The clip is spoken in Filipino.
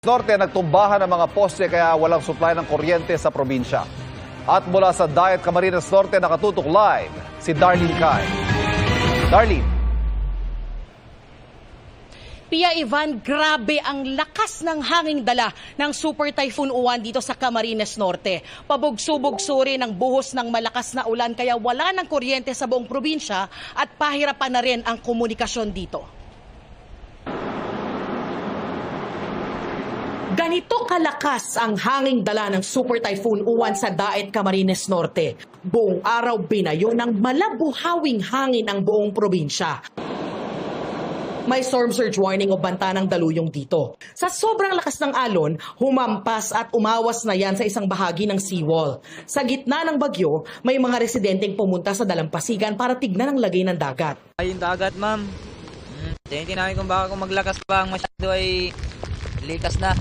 Norte nagtumbahan ng mga poste kaya walang supply ng kuryente sa probinsya. At mula sa Diet Camarines Norte nakatutok live si Darlene Kai. Darlene. Pia Ivan, grabe ang lakas ng hanging dala ng Super Typhoon Uwan dito sa Camarines Norte. Pabugso-bugso rin ang buhos ng malakas na ulan kaya wala ng kuryente sa buong probinsya at pahirapan na rin ang komunikasyon dito. Ganito kalakas ang hanging dala ng Super Typhoon Uwan sa Daet Camarines Norte. Buong araw binayo ng malabuhawing hangin ang buong probinsya. May storm surge warning o banta ng daluyong dito. Sa sobrang lakas ng alon, humampas at umawas na yan sa isang bahagi ng seawall. Sa gitna ng bagyo, may mga residenteng pumunta sa dalampasigan para tignan ang lagay ng dagat. Ay, yung dagat, ma'am. Hmm, tinitin namin kung baka kung maglakas pa ang masyado ay likas na.